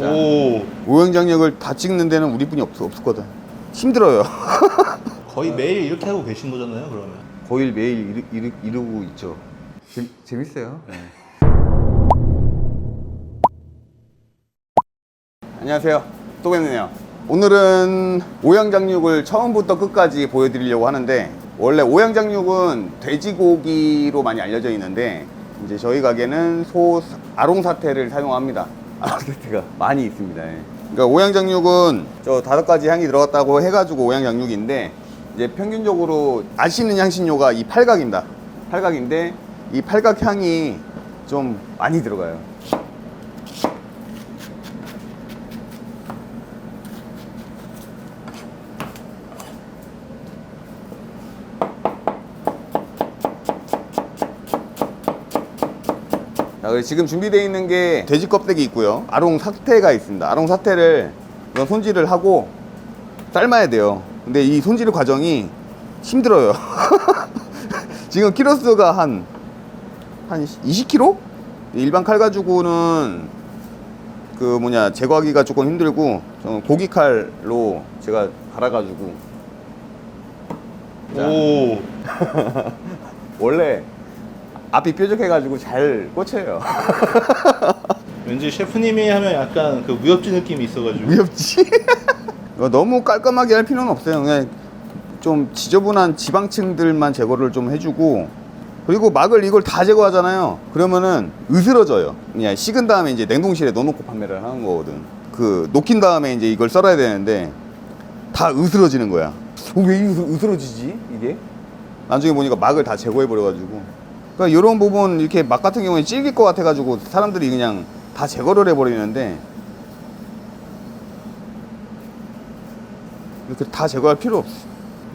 오 오행장력을 다 찍는 데는 우리뿐이 없, 없었거든. 힘들어요. 거의 매일 이렇게 하고 계신 거잖아요 그러면 거의 매일 이루, 이루, 이루 고 있죠. 재, 재밌어요. 네. 안녕하세요. 또 뵙네요. 오늘은 오양장육을 처음부터 끝까지 보여드리려고 하는데 원래 오양장육은 돼지고기로 많이 알려져 있는데 이제 저희 가게는 소 아롱사태를 사용합니다. 아롱사태가 많이 있습니다. 예. 그러니까 오양장육은 저 다섯 가지 향이 들어갔다고 해가지고 오양장육인데 이제 평균적으로 아시는 향신료가 이 팔각입니다. 팔각인데 이 팔각 향이 좀 많이 들어가요. 지금 준비되어 있는 게 돼지 껍데기 있고요. 아롱 사태가 있습니다. 아롱 사태를 이건 손질을 하고 삶아야 돼요. 근데 이 손질 과정이 힘들어요. 지금 키로수가 한, 한 20kg? 일반 칼 가지고는 그 뭐냐, 제거하기가 조금 힘들고, 저는 고기 칼로 제가 갈아가지고. 자. 오 원래 앞이 뾰족해가지고 잘 꽂혀요. 왠지 셰프님이 하면 약간 그 무협지 느낌이 있어가지고. 이거 너무 깔끔하게 할 필요는 없어요. 그냥 좀 지저분한 지방층들만 제거를 좀 해주고 그리고 막을 이걸 다 제거하잖아요. 그러면은 으스러져요. 그냥 식은 다음에 이제 냉동실에 넣어놓고 판매를 하는 거거든. 그 녹인 다음에 이제 이걸 썰어야 되는데 다 으스러지는 거야. 어, 왜 으스- 으스러지지 이게? 나중에 보니까 막을 다 제거해 버려가지고. 그러니까 이런 부분 이렇게 막 같은 경우에 질길 것 같아가지고 사람들이 그냥 다 제거를 해버리는데 이렇게 다 제거할 필요 없어.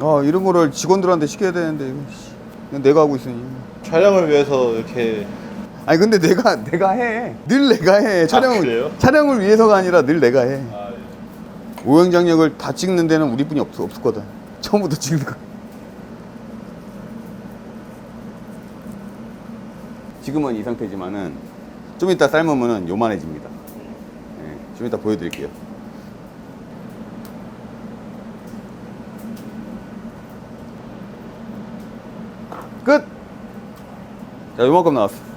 아 이런 거를 직원들한테 시켜야 되는데 이거 내가 하고 있으니. 촬영을 위해서 이렇게 아니 근데 내가 내가 해. 늘 내가 해. 촬영을 그래요? 촬영을 위해서가 아니라 늘 내가 해. 아, 오행장력을 다 찍는 데는 우리뿐이 없, 없었거든. 처음부터 찍는 거. 지금은 이 상태지만은 좀 이따 삶으면은 요만해집니다. 예, 좀 이따 보여드릴게요. 끝! 자, 요만큼 나왔어.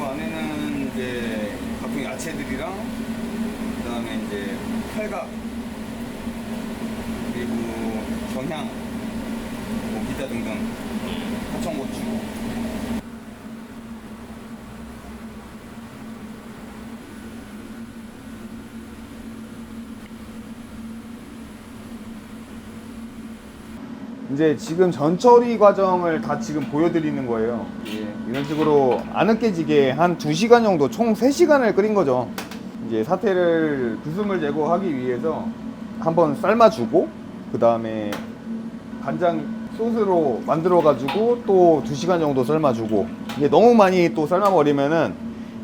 이 안에는 이제 야채들이랑 그다음에 이제 팔각 그리고 정향 뭐 기타 등등. 하청고추 이제 지금 전처리 과정을 다 지금 보여드리는 거예요. 예, 이런 식으로 안 으깨지게 한 2시간 정도 총 3시간을 끓인 거죠. 이제 사태를 구슴을 제거하기 위해서 한번 삶아주고 그 다음에 간장 소스로 만들어 가지고 또 2시간 정도 삶아주고 이게 너무 많이 또 삶아버리면은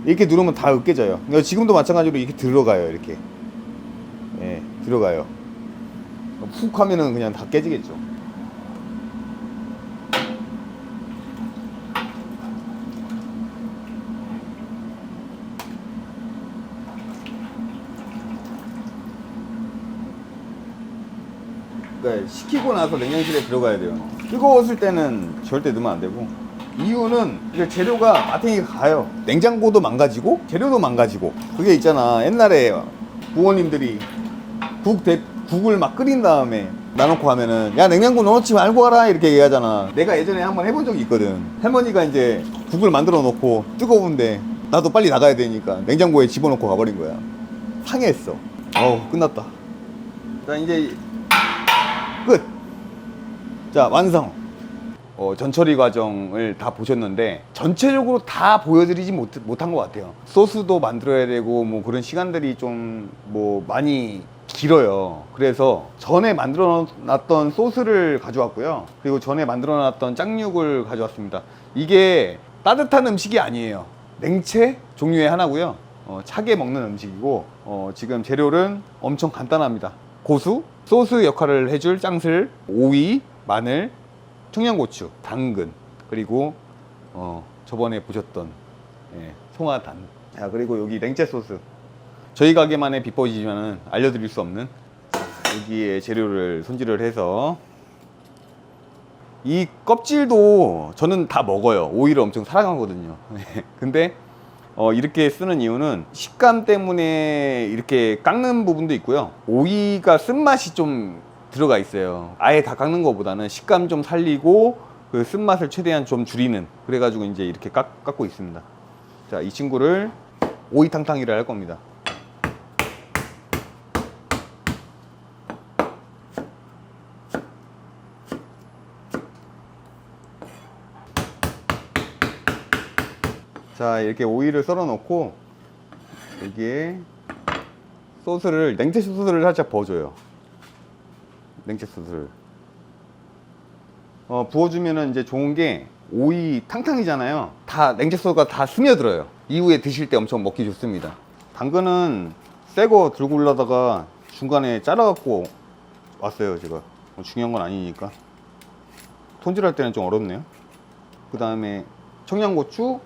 이렇게 누르면 다 으깨져요. 그러니까 지금도 마찬가지로 이렇게 들어가요. 이렇게 예, 들어가요. 푹 하면은 그냥 다 깨지겠죠. 그러니까 식히고 나서 냉장실에 들어가야 돼요. 뜨거웠을 때는 절대 넣으면 안 되고. 이유는 이게 재료가 마탱이 가요. 냉장고도 망가지고 재료도 망가지고. 그게 있잖아. 옛날에 부모님들이 국 대, 국을 막 끓인 다음에 놔놓고 하면은 야 냉장고 넣어놓지 말고 와라 이렇게 얘기하잖아. 내가 예전에 한번 해본 적이 있거든. 할머니가 이제 국을 만들어 놓고 뜨거운데 나도 빨리 나가야 되니까 냉장고에 집어넣고 가버린 거야. 상했어. 어우 끝났다. 자 이제 끝. 자 완성. 어, 전 처리 과정을 다 보셨는데 전체적으로 다 보여드리지 못, 못한 것 같아요. 소스도 만들어야 되고 뭐 그런 시간들이 좀 뭐 많이 길어요. 그래서 전에 만들어 놨던 소스를 가져왔고요. 그리고 전에 만들어 놨던 짱육을 가져왔습니다. 이게 따뜻한 음식이 아니에요. 냉채 종류의 하나고요. 어, 차게 먹는 음식이고 어, 지금 재료는 엄청 간단합니다. 고수, 소스 역할을 해줄 짱슬, 오이, 마늘, 청양고추, 당근, 그리고 어, 저번에 보셨던 예, 송화단. 자 그리고 여기 냉채 소스. 저희 가게만의 비법이지만 알려드릴 수 없는 여기에 재료를 손질을 해서 이 껍질도 저는 다 먹어요. 오이를 엄청 사랑하거든요. 근데 어, 이렇게 쓰는 이유는 식감 때문에 이렇게 깎는 부분도 있고요. 오이가 쓴맛이 좀 들어가 있어요. 아예 다 깎는 것보다는 식감 좀 살리고 그 쓴맛을 최대한 좀 줄이는 그래가지고 이제 이렇게 깎, 깎고 있습니다. 자, 이 친구를 오이탕탕이를 할 겁니다. 자 이렇게 오이를 썰어 놓고 여기에 소스를 냉채 소스를 살짝 부어줘요. 냉채 소스를. 어, 부어주면은 이제 좋은 게 오이 탕탕이잖아요. 다 냉채 소스가 다 스며들어요. 이후에 드실 때 엄청 먹기 좋습니다. 당근은 새거 들고 올라다가 중간에 잘라갖고 왔어요 제가. 뭐 중요한 건 아니니까. 손질할 때는 좀 어렵네요. 그 다음에 청양고추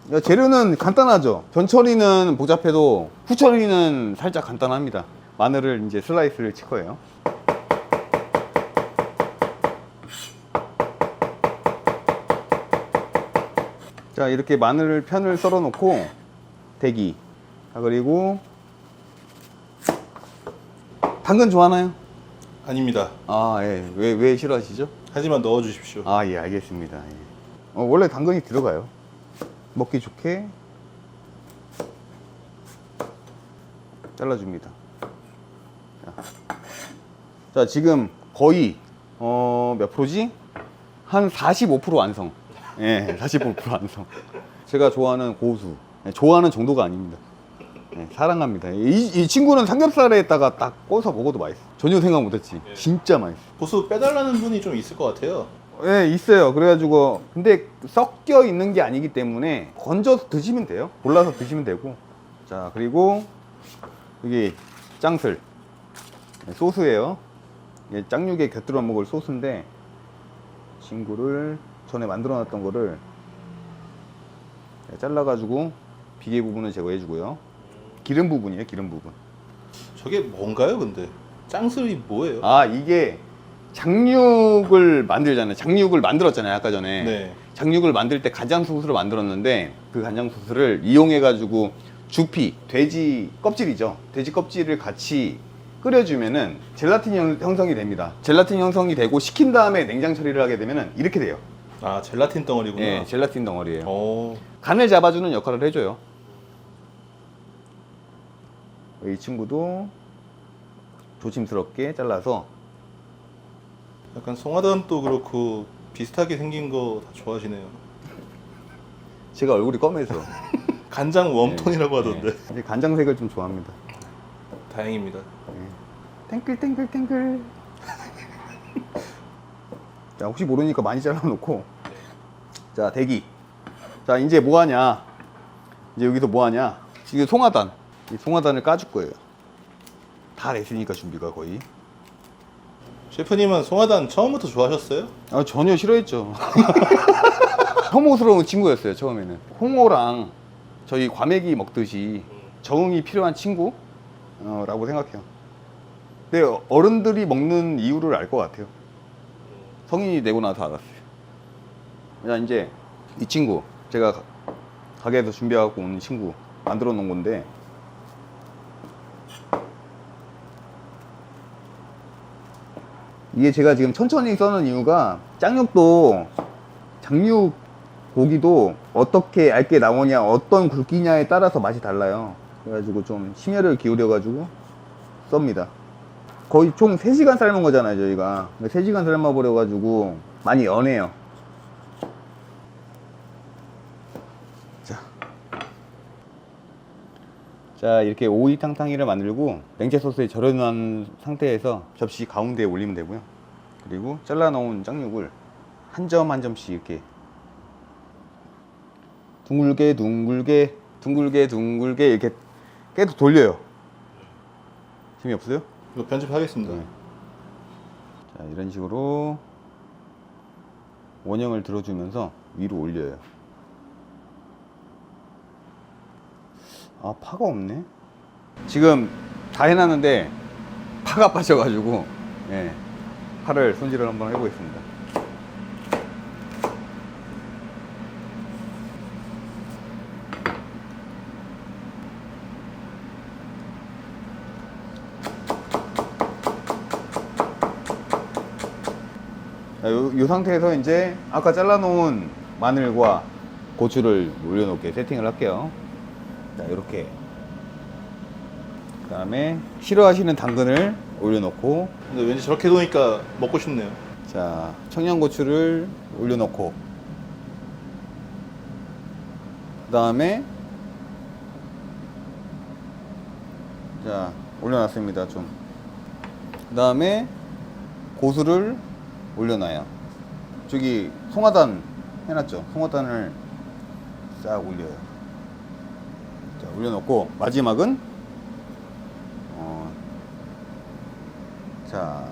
야, 재료는 간단하죠. 전처리는 복잡해도 후처리는 살짝 간단합니다. 마늘을 이제 슬라이스를 칠 거예요. 자, 이렇게 마늘 편을 썰어 놓고 대기. 자, 그리고 당근 좋아하나요? 아닙니다. 아, 예. 왜, 왜 싫어하시죠? 하지만 넣어 주십시오. 아, 예, 알겠습니다. 예. 어, 원래 당근이 들어가요. 먹기 좋게 잘라줍니다. 자, 자, 지금 거의 어, 몇 프로지? 한 45% 완성. 예, 45% 완성. 제가 좋아하는 고수. 예, 좋아하는 정도가 아닙니다. 예, 사랑합니다. 이, 이 친구는 삼겹살에다가 딱 꺼서 먹어도 맛있어. 전혀 생각 못했지. 진짜 맛있어. 고수 빼달라는 분이 좀 있을 것 같아요. 네, 있어요. 그래가지고 근데 섞여 있는 게 아니기 때문에 건져서 드시면 돼요. 골라서 드시면 되고. 자, 그리고 여기 짱슬 네, 소스예요. 이게 짱육에 곁들여 먹을 소스인데 친구를 전에 만들어놨던 거를 네, 잘라가지고 비계 부분을 제거해주고요. 기름 부분이에요, 기름 부분. 저게 뭔가요, 근데? 짱슬이 뭐예요? 아, 이게 장육을 만들잖아요. 장육을 만들었잖아요, 아까 전에. 네. 장육을 만들 때 간장 소스를 만들었는데 그 간장 소스를 이용해 가지고 주피 돼지 껍질이죠 돼지 껍질을 같이 끓여주면은 젤라틴 형- 형성이 됩니다 젤라틴 형성이 되고 식힌 다음에 냉장 처리를 하게 되면은 이렇게 돼요 아, 젤라틴 덩어리구나. 예 젤라틴 덩어리예요 어, 간을 잡아주는 역할을 해줘요 이 친구도 조심스럽게 잘라서 약간 송하단도 그렇고 비슷하게 생긴 거 다 좋아하시네요. 제가 얼굴이 검해서. 간장 웜톤이라고 하던데. 네, 간장색을 좀 좋아합니다. 다행입니다. 탱글 탱글 탱글 자 혹시 모르니까 많이 잘라놓고. 자 대기. 자 이제 뭐 하냐? 이제 여기서 뭐 하냐? 이게 송화단. 이 송화단을 까줄 거예요. 다 됐으니까 준비가 거의 셰프님은 송하단 처음부터 좋아하셨어요? 아 전혀 싫어했죠 혐오스러운 친구였어요 처음에는 홍어랑 저희 과메기 먹듯이 적응이 필요한 친구 어, 라고 생각해요 근데 어른들이 먹는 이유를 알 것 같아요. 성인이 되고 나서 알았어요. 자 이제 이 친구 제가 가- 가게에서 준비해갖고 온 친구 만들어 놓은 건데 이게 제가 지금 천천히 써는 이유가 짱육도 장육 고기도 어떻게 얇게 나오냐 어떤 굵기냐에 따라서 맛이 달라요. 그래가지고 좀 심혈을 기울여 가지고 썹니다. 거의 총 3시간 삶은 거잖아요 저희가. 3시간 삶아 버려 가지고 많이 연해요 자 이렇게 오이 탕탕이를 만들고 냉채 소스에 절여놓은 상태에서 접시 가운데에 올리면 되고요 그리고 잘라 놓은 짱육을 한 점 한 점씩 이렇게 둥글게 둥글게 둥글게 둥글게 이렇게 계속 돌려요 재미없어요? 이거 편집하겠습니다. 네. 자 이런 식으로 원형을 들어주면서 위로 올려요 아 파가 없네 지금 다 해놨는데 파가 빠져가지고 예, 파를 손질을 한번 해보겠습니다 요 상태에서 이제 아까 잘라놓은 마늘과 고추를 올려놓게 세팅을 할게요. 자, 이렇게. 그 다음에 싫어하시는 당근을 올려놓고, 근데 왠지 저렇게 놓으니까 먹고 싶네요. 자, 청양고추를 올려놓고, 그 다음에, 자, 올려놨습니다, 좀. 그 다음에, 고수를 올려놔요. 저기, 송화단 해놨죠? 송화단을 싹 올려요. 자, 올려놓고, 마지막은, 어, 자,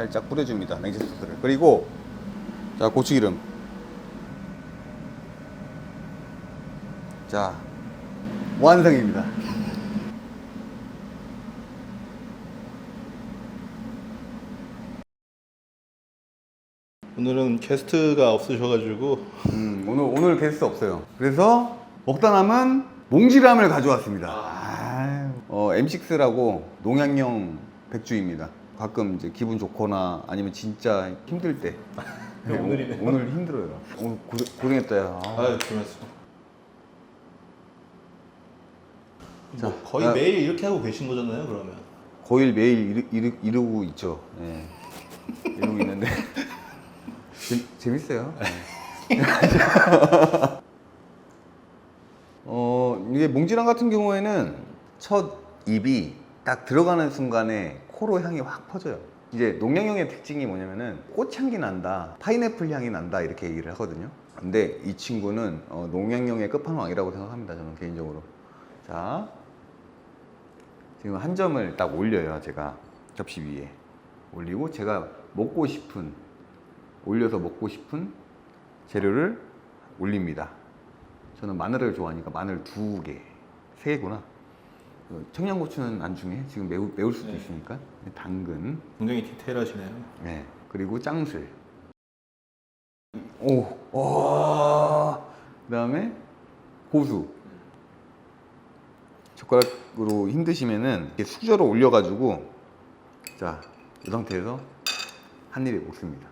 살짝 뿌려줍니다. 냉채 소스를. 그리고 자 고추기름. 자 완성입니다. 오늘은 게스트가 없으셔가지고 음, 오늘 오늘 게스트 없어요. 그래서 먹다 남은 몽지람을 가져왔습니다. 아유, 어, M6라고 농양용 백주입니다. 가끔 이제 기분 좋거나 아니면 진짜 힘들 때. 네, 오늘이네. 오, 오늘 힘들어요. 오늘 고생, 고생했다. 야. 아. 아유 고맙습니다. 뭐 자, 거의 아. 매일 이렇게 하고 계신 거잖아요, 그러면. 거의 매일 이루, 이루, 이루고 있죠. 예. 이루고 있는데 재, 재밌어요. 예. 어 이게 몽지랑 같은 경우에는 첫 입이 딱 들어가는 순간에 코로 향이 확 퍼져요. 이제 농양용의 특징이 뭐냐면은 꽃향기 난다, 파인애플 향이 난다 이렇게 얘기를 하거든요. 근데 이 친구는 어, 농양용의 끝판왕이라고 생각합니다. 저는 개인적으로. 자, 지금 한 점을 딱 올려요 제가 접시 위에 올리고 제가 먹고 싶은 올려서 먹고 싶은 재료를 올립니다 저는 마늘을 좋아하니까 마늘 두 개 세 개구나 어, 청양고추는 나중에 지금 매우, 매울 수도 네. 있으니까 당근 굉장히 디테일하시네요. 네 그리고 짱술 오, 오. 그다음에 고수 젓가락으로 힘드시면은 이렇게 수저로 올려가지고 자 이 상태에서 한 입에 먹습니다.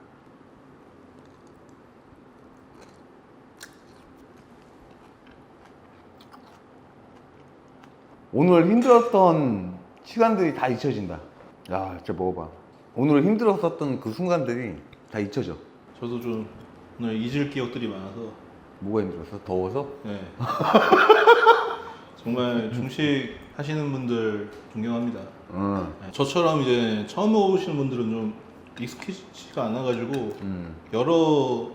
오늘 힘들었던 시간들이 다 잊혀진다. 야, 진짜 먹어봐. 오늘 힘들었었던 그 순간들이 다 잊혀져. 저도 좀 오늘 잊을 기억들이 많아서 뭐가 힘들었어? 더워서? 네. 정말 중식 하시는 분들 존경합니다. 응. 네, 저처럼 이제 처음 먹어보시는 분들은 좀 익숙하지가 않아가지고 음. 여러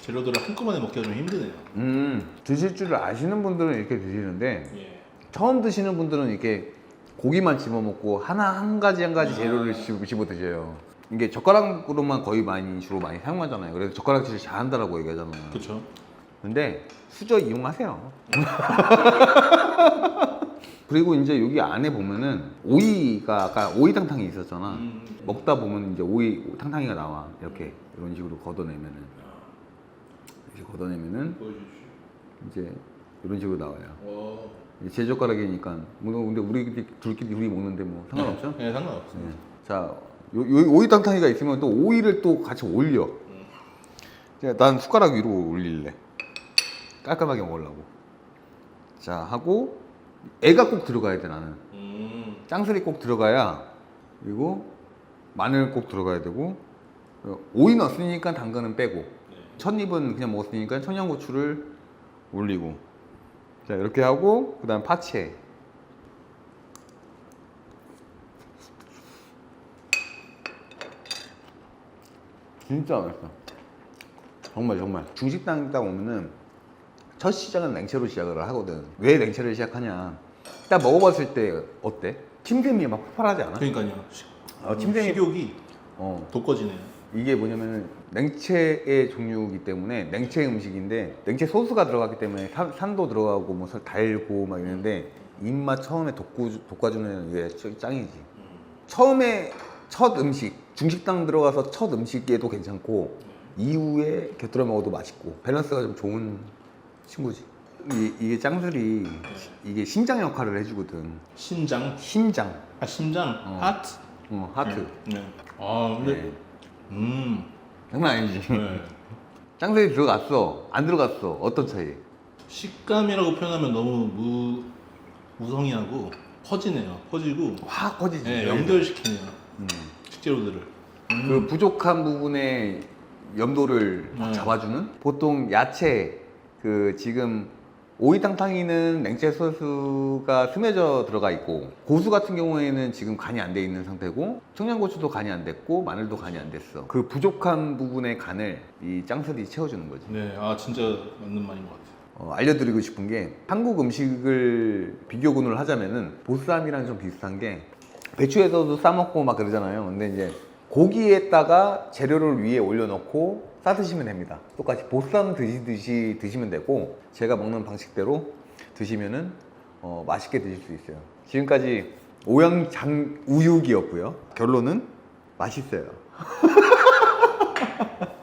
재료들을 한꺼번에 먹기가 좀 힘드네요. 음. 드실 줄 아시는 분들은 이렇게 드시는데 예. 처음 드시는 분들은 이렇게 고기만 집어 먹고 하나 한 가지 한 가지 재료를 씹- 씹어 드셔요. 이게 젓가락으로만 거의 많이 주로 많이 사용하잖아요. 그래서 젓가락질을 잘한다라고 얘기하잖아요. 그렇죠. 근데 수저 이용하세요. 그리고 이제 여기 안에 보면은 오이가 아까 오이 탕탕이 있었잖아. 음. 먹다 보면 이제 오이 탕탕이가 나와. 이렇게 이런 식으로 걷어내면은 이렇게 걷어내면은 보여주시죠. 이제 이런 식으로 나와요. 와. 이제 제 젓가락이니까 뭐 근데 우리 둘끼리 둘이 먹는데 뭐 상관없죠? 네, 상관없어. 네. 자, 요, 요 오이 탕탕이가 있으면 또 오이를 또 같이 올려. 자, 난 숟가락 위로 올릴래. 깔끔하게 먹으려고. 자, 하고 애가 꼭 들어가야 돼 나는. 음. 짱슬이 꼭 들어가야 그리고 마늘 꼭 들어가야 되고 오이 넣었으니까 당근은 빼고 첫 입은 그냥 먹었으니까 청양고추를 올리고 자 이렇게 하고 그 다음 파채 진짜 맛있어 정말 정말 중식당 딱 오면은 첫 시작은 냉채로 시작을 하거든 왜 냉채를 시작하냐 딱 먹어봤을 때 어때? 침샘이 막 폭발하지 않아? 그러니까요. 식, 어, 침샘이 식욕이 어 돋궈지네요. 이게 뭐냐면 냉채의 종류이기 때문에 냉채 음식인데 냉채 소스가 들어갔기 때문에 산, 산도 들어가고 뭐 달고 막 이러는데 입맛 처음에 돋구, 돋궈주는 게 짱- 짱이지 처음에 첫 음식 중식당 들어가서 첫 음식에도 괜찮고 이후에 곁들여 먹어도 맛있고 밸런스가 좀 좋은 친구지 이, 이게 짱술이 이게 심장 역할을 해주거든 신장. 심장 아 심장. 어. 하트. 어, 하트 네. 아 근데 네. 음. 장난 아니지 네. 짱술이 들어갔어 안 들어갔어 어떤 차이? 식감이라고 표현하면 너무 무 무성의하고 퍼지네요. 퍼지고 확 커지지. 네, 연결시키네요. 음. 식재료들을. 그 부족한 부분의 염도를 확 네. 잡아주는 보통 야채 그 지금 오이탕탕이는 냉채 소스가 스며져 들어가 있고 고수 같은 경우에는 지금 간이 안 돼 있는 상태고 청양고추도 간이 안 됐고 마늘도 간이 안 됐어 그 부족한 부분의 간을 이 짱슬이 채워주는 거지 네, 아 진짜 맞는 말인 것 같아요. 어, 알려드리고 싶은 게 한국 음식을 비교군을 하자면은 보쌈이랑 좀 비슷한 게 배추에서도 싸먹고 막 그러잖아요. 근데 이제 고기에다가 재료를 위에 올려놓고 싸드시면 됩니다. 똑같이 보쌈 드시듯이 드시면 되고 제가 먹는 방식대로 드시면은 어, 맛있게 드실 수 있어요. 지금까지 오양장 우육이었고요. 결론은 맛있어요.